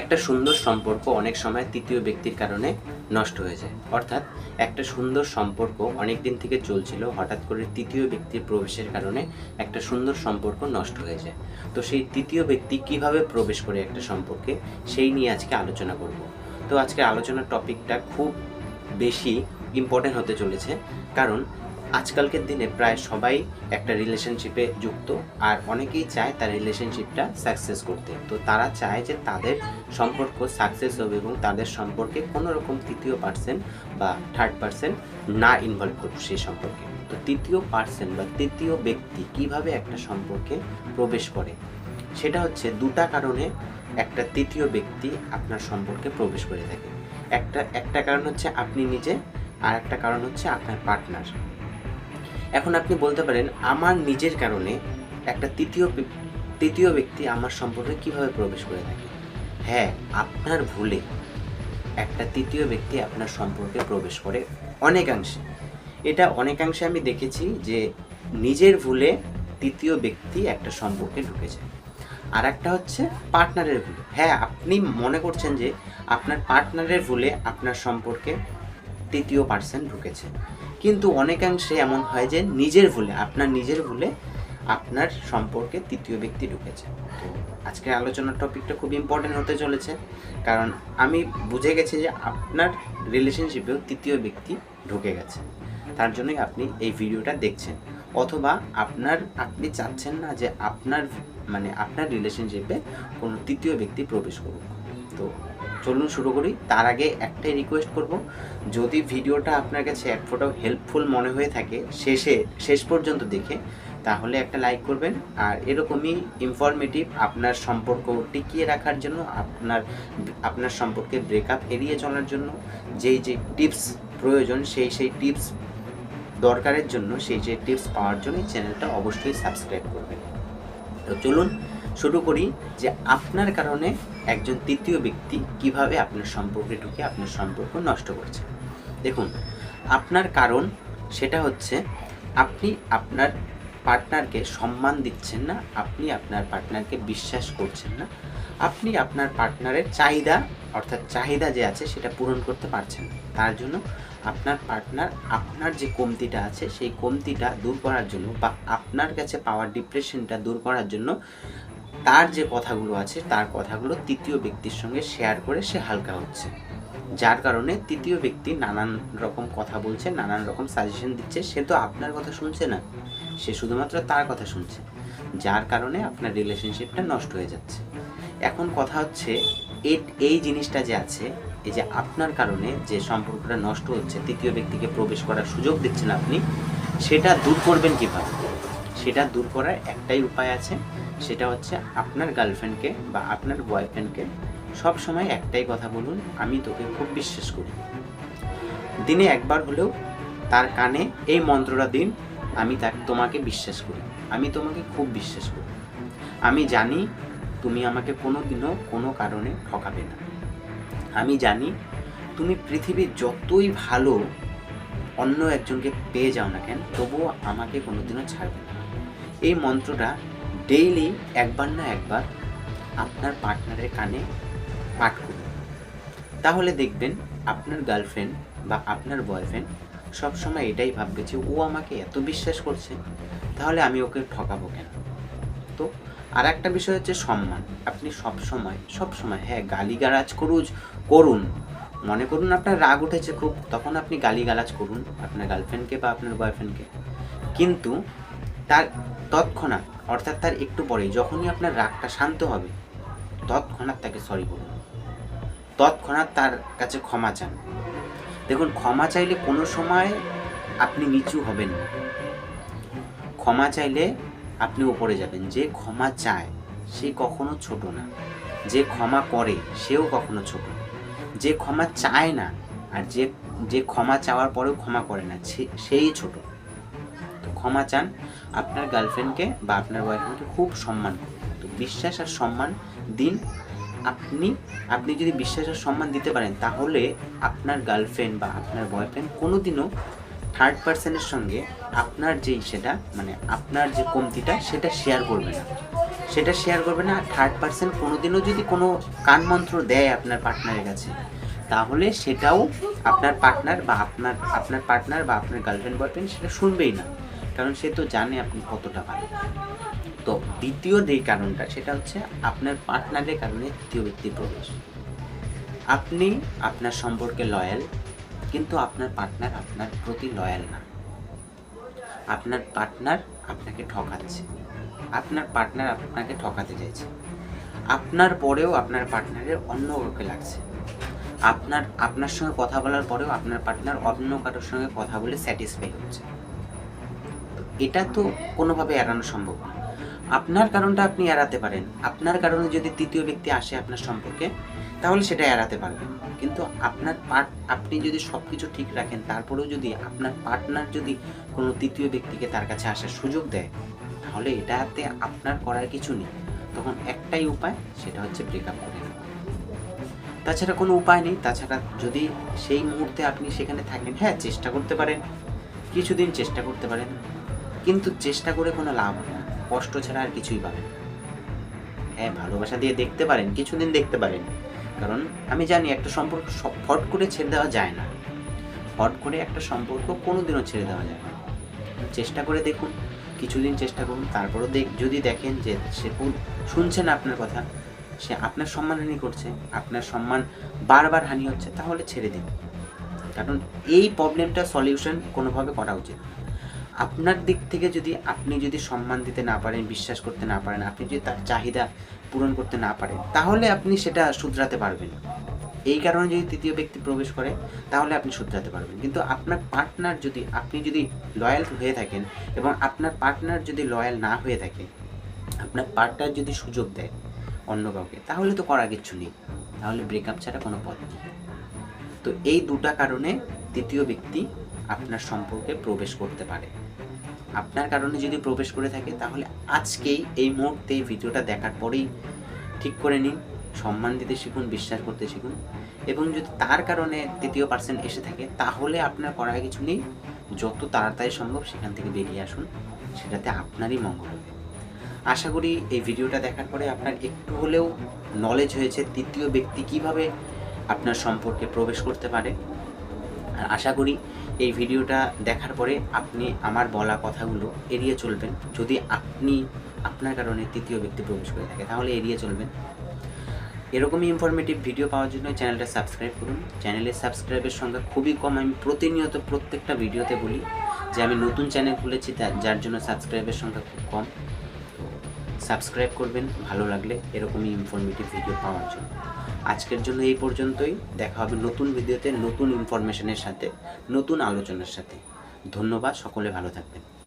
একটা সুন্দর সম্পর্ক অনেক সময় তৃতীয় ব্যক্তির কারণে নষ্ট হয়ে যায়। অর্থাৎ একটা সুন্দর সম্পর্ক অনেক দিন থেকে চলছিল, হঠাৎ করে তৃতীয় ব্যক্তির প্রবেশের কারণে একটা সুন্দর সম্পর্ক নষ্ট হয়ে যায়। তো সেই তৃতীয় ব্যক্তি কীভাবে প্রবেশ করে একটা সম্পর্কে, সেই নিয়ে আজকে আলোচনা করব। তো আজকে আলোচনার টপিকটা খুব বেশি ইম্পর্টেন্ট হতে চলেছে, কারণ আজকালকের দিনে প্রায় সবাই একটা রিলেশনশিপে যুক্ত আর অনেকেই চায় তার রিলেশনশিপটা সাকসেস করতে। তো তারা চায় যে তাদের সম্পর্ক সাকসেস হবে এবং তাদের সম্পর্কে কোনো রকম তৃতীয় পার্সন বা থার্ড পার্সন না ইনভলভ করুক সেই সম্পর্কে। তো তৃতীয় পার্সন বা তৃতীয় ব্যক্তি কীভাবে একটা সম্পর্কে প্রবেশ করে? সেটা হচ্ছে দুটা কারণে একটা তৃতীয় ব্যক্তি আপনার সম্পর্কে প্রবেশ করে থাকে। একটা একটা কারণ হচ্ছে আপনি নিজে আর একটা কারণ হচ্ছে আপনার পার্টনার এখন আপনি বলতে পারেন, আমার নিজের কারণে একটা তৃতীয় তৃতীয় ব্যক্তি আমার সম্পর্কে কীভাবে প্রবেশ করে থাকে? হ্যাঁ আপনার ভুলে একটা তৃতীয় ব্যক্তি আপনার সম্পর্কে প্রবেশ করে অনেকাংশে। এটা অনেকাংশে আমি দেখেছি যে নিজের ভুলে তৃতীয় ব্যক্তি একটা সম্পর্কে ঢুকে যায়। আর একটা হচ্ছে পার্টনারের ভুল। হ্যাঁ আপনি মনে করছেন যে আপনার পার্টনারের ভুলে আপনার সম্পর্কে তৃতীয় পার্সন ঢুকেছে। কিন্তু অনেকাংশে এমন হয় যে নিজের ভুলে, আপনার নিজের ভুলে আপনার সম্পর্কে তৃতীয় ব্যক্তি ঢুকেছে। তো আজকের আলোচনার টপিকটা খুব ইম্পর্টেন্ট হতে চলেছে, কারণ আমি বুঝে গেছি যে আপনার রিলেশনশিপেও তৃতীয় ব্যক্তি ঢুকে গেছে। তার জন্যই আপনি এই ভিডিওটা দেখছেন। অথবা আপনার, আপনি চাচ্ছেন না যে আপনার মানে আপনার রিলেশনশিপে কোনো তৃতীয় ব্যক্তি প্রবেশ করুক। তো চলুন শুরু করি। তার আগে একটাই রিকোয়েস্ট করব, যদি ভিডিওটা আপনার কাছে এক ফোটাও হেল্পফুল মনে হয়ে থাকে, শেষে, শেষ পর্যন্ত দেখে, তাহলে একটা লাইক করবেন। আর এরকমই ইনফরমেটিভ আপনার সম্পর্ক টিকিয়ে রাখার জন্য, আপনার আপনার সম্পর্কে ব্রেকআপ এড়িয়ে চলার জন্য, যেই যে টিপস প্রয়োজন, সেই সেই টিপস দরকারের জন্য, সেই যে টিপস পাওয়ার জন্য চ্যানেলটা অবশ্যই সাবস্ক্রাইব করবেন। তো চলুন শুরু করি যে আপনার কারণে একজন তৃতীয় ব্যক্তি কীভাবে আপনার সম্পর্কে ঢুকে আপনার সম্পর্ক নষ্ট করছে। দেখুন, আপনার কারণ সেটা হচ্ছে আপনি আপনার পার্টনারকে সম্মান দিচ্ছেন না, আপনি আপনার পার্টনারকে বিশ্বাস করছেন না, আপনি আপনার পার্টনারের চাহিদা, অর্থাৎ চাহিদা যে আছে সেটা পূরণ করতে পারছেন তার জন্য আপনার পার্টনার আপনার যে কমতিটা আছে সেই কমতিটা দূর করার জন্য বা আপনার কাছে পাওয়ার ডিপ্রেশনটা দূর করার জন্য তার যে কথাগুলো আছে, তার কথাগুলো তৃতীয় ব্যক্তির সঙ্গে শেয়ার করে সে হালকা হচ্ছে। যার কারণে তৃতীয় ব্যক্তি নানান রকম কথা বলছে, নানান রকম সাজেশন দিচ্ছে। সে তো আপনার কথা শুনছে না, সে শুধুমাত্র তার কথা শুনছে। যার কারণে আপনার রিলেশনশিপটা নষ্ট হয়ে যাচ্ছে। এখন কথা হচ্ছে এই জিনিসটা যে আছে, এই যে আপনার কারণে যে সম্পর্কটা নষ্ট হচ্ছে, তৃতীয় ব্যক্তিকে প্রবেশ করার সুযোগ দিচ্ছেন আপনি, সেটা দূর করবেন কীভাবে? সেটা দূর করার একটাই উপায় আছে। সেটা হচ্ছে আপনার গার্লফ্রেন্ডকে বা আপনার বয়ফ্রেন্ডকে সব সময় একটাই কথা বলুন, আমি তোকে খুব বিশ্বাস করি। দিনে একবার হলেও তার কানে এই মন্ত্রটা দিন, আমি তাকে তোমাকে বিশ্বাস করি। আমি তোমাকে খুব বিশ্বাস করি। আমি জানি তুমি আমাকে কোনো দিনও কোনো কারণে ঠকাবে না। আমি জানি তুমি পৃথিবীর যতই ভালো অন্য একজনকে পেয়ে যাও না কেন, তবুও আমাকে কোনোদিনও ছাড়বে না। এই মন্ত্রটা ডেইলি একবার না একবার আপনার পার্টনারের কানে পাঠ করুন। তাহলে দেখবেন আপনার গার্লফ্রেন্ড বা আপনার বয়ফ্রেন্ড সবসময় এটাই ভাববে যে ও আমাকে এত বিশ্বাস করছে, তাহলে আমি ওকে ঠকাবো কেন? তো আর একটা বিষয় হচ্ছে সম্মান। আপনি সব সময় সব সময় হ্যাঁ গালিগালাজ করুজ, করুন। মনে করুন আপনার রাগ উঠেছে খুব, তখন আপনি গালিগালাজ করুন আপনার গার্লফ্রেন্ডকে বা আপনার বয়ফ্রেন্ডকে। কিন্তু তার তৎক্ষণাৎ, অর্থাৎ তার একটু পরেই, যখনই আপনার রাগটা শান্ত হবে, তৎক্ষণাৎ তাকে সরি বলুন তৎক্ষণাৎ তার কাছে ক্ষমা চান। দেখুন, ক্ষমা চাইলে কোনো সময় আপনি নিচু হবেন না। ক্ষমা চাইলে আপনি উপরে যাবেন। যে ক্ষমা চায়, সে কখনো ছোট না। যে ক্ষমা করে, সেও কখনো ছোট যে ক্ষমা চায় না, আর যে যে ক্ষমা চাওয়ার পরেও ক্ষমা করে না সেই ছোট। ক্ষমা চান, আপনার গার্লফ্রেন্ডকে বা আপনার বয়ফ্রেন্ডকে খুব সম্মান তো বিশ্বাস আর সম্মান দিন। আপনি আপনি যদি বিশ্বাস আর সম্মান দিতে পারেন, তাহলে আপনার গার্লফ্রেন্ড বা আপনার বয়ফ্রেন্ড কোনো দিনও থার্ড পার্সনের সঙ্গে আপনার যেই সেটা মানে আপনার যে কমতিটা, সেটা শেয়ার করবে না। সেটা শেয়ার করবে না। আর থার্ড পার্সন কোনোদিনও যদি কোনো কান মন্ত্র দেয় আপনার পার্টনারের কাছে, তাহলে সেটাও আপনার পার্টনার বা আপনার আপনার পার্টনার বা আপনার গার্লফ্রেন্ড বয়ফ্রেন্ড সেটা শুনবেই না। কারণ সে তো জানে আপনি কতটা ভালো। তো দ্বিতীয় যে কারণটা, সেটা হচ্ছে আপনার পার্টনারের কারণে তৃতীয় ব্যক্তির প্রবেশ। আপনি আপনার সম্পর্কে লয়াল কিন্তু আপনার পার্টনার আপনার প্রতি লয়াল না। আপনার পার্টনার আপনাকে ঠকাচ্ছে। আপনার পার্টনার আপনাকে ঠকাতে চাইছে। আপনার পরেও আপনার পার্টনারের অন্য কাউকে লাগছে। আপনার আপনার সঙ্গে কথা বলার পরেও আপনার পার্টনার অন্য কারোর সঙ্গে কথা বলে স্যাটিসফাই হচ্ছে। এটা তো কোনোভাবে এড়ানো সম্ভব না। আপনার কারণটা আপনি এড়াতে পারেন। আপনার কারণে যদি তৃতীয় ব্যক্তি আসে আপনার সম্পর্কে, তাহলে সেটা এড়াতে পারবেন। কিন্তু আপনার পার্ট আপনি যদি সব কিছু ঠিক রাখেন, তারপরেও যদি আপনার পার্টনার যদি কোনো তৃতীয় ব্যক্তিকে তার কাছে আসার সুযোগ দেয়, তাহলে এটাতে আপনার করার কিছু নেই। তখন একটাই উপায়, সেটা হচ্ছে ব্রেকআপ করে তাছাড়া কোনো উপায় নেই। তাছাড়া যদি সেই মুহূর্তে আপনি সেখানে থাকেন হ্যাঁ চেষ্টা করতে পারেন। কিছুদিন চেষ্টা করতে পারেন। কিন্তু চেষ্টা করে কোনো লাভ হবে না। কষ্ট ছাড়া আর কিছুই পাবেন। হ্যাঁ ভালোবাসা দিয়ে দেখতে পারেন, কিছুদিন দেখতে পারেন। কারণ আমি জানি একটা সম্পর্ক ফট করে ছেড়ে দেওয়া যায় না। ফট করে একটা সম্পর্ক কোনোদিনও ছেড়ে দেওয়া যায় না। চেষ্টা করে দেখুন, কিছুদিন চেষ্টা করুন, তারপরও দেখ, যদি দেখেন যে সে কোন- শুনছে না আপনার কথা, সে আপনার সম্মানহানি করছে, আপনার সম্মান বারবার হানি হচ্ছে, তাহলে ছেড়ে দিন। কারণ এই প্রবলেমটা সলিউশন কোনোভাবে করা উচিত আপনার দিক থেকে যদি আপনি যদি সম্মান দিতে না পারেন, বিশ্বাস করতে না পারেন, আপনি যদি তার চাহিদা পূরণ করতে না পারেন, তাহলে আপনি সেটা শুধরাতে পারবেন। এই কারণে যদি তৃতীয় ব্যক্তি প্রবেশ করে, তাহলে আপনি শুধরাতে পারবেন। কিন্তু আপনার পার্টনার যদি, আপনি যদি লয়াল হয়ে থাকেন এবং আপনার পার্টনার যদি লয়াল না হয়ে থাকে, আপনার পার্টনার যদি সুযোগ দেয় অন্য কাউকে, তাহলে তো করার কিচ্ছু নেই। তাহলে ব্রেকআপ ছাড়া কোনো পথ নেই। তো এই দুটা কারণে তৃতীয় ব্যক্তি আপনার সম্পর্কে প্রবেশ করতে পারে। আপনার কারণে যদি প্রবেশ করে থাকে, তাহলে আজকেই এই মুহূর্তে ভিডিওটা দেখার পরেই ঠিক করে নিন, সম্মান দিতে শিখুন, বিশ্বাস করতে শিখুন এবং যদি তার কারণে তৃতীয় পার্সন এসে থাকে, তাহলে আপনার করার কিছু নেই। যত তাড়াতাড়ি সম্ভব সেখান থেকে বেরিয়ে আসুন, সেটাতে আপনারই মঙ্গল হবে। আশা করি এই ভিডিওটা দেখার পরে আপনার একটু হলেও নলেজ হয়েছে তৃতীয় ব্যক্তি কীভাবে আপনার সম্পর্কে প্রবেশ করতে পারে। আর আশা করি এই ভিডিওটা দেখার পরে আপনি আমার বলা কথাগুলো এড়িয়ে চলবেন। যদি আপনি আপনার কারণে তৃতীয় ব্যক্তি প্রবেশ করে থাকে, তাহলে এড়িয়ে চলবেন। এরকমই ইনফরমেটিভ ভিডিও পাওয়ার জন্য চ্যানেলটা সাবস্ক্রাইব করুন। চ্যানেলের সাবস্ক্রাইবের সংখ্যা খুবই কম। আমি প্রতিনিয়ত প্রত্যেকটা ভিডিওতে বলি যে আমি নতুন চ্যানেল খুলেছি যার জন্য সাবস্ক্রাইবের সংখ্যা খুব কম। সাবস্ক্রাইব করবেন, ভালো লাগলে এরকমই ইনফরমেটিভ ভিডিও পাওয়ার জন্য। আজকের জন্য এই পর্যন্তই। দেখা হবে নতুন ভিডিওতে, নতুন ইনফরমেশনের সাথে, নতুন আলোচনার সাথে। ধন্যবাদ, সকলে ভালো থাকবেন।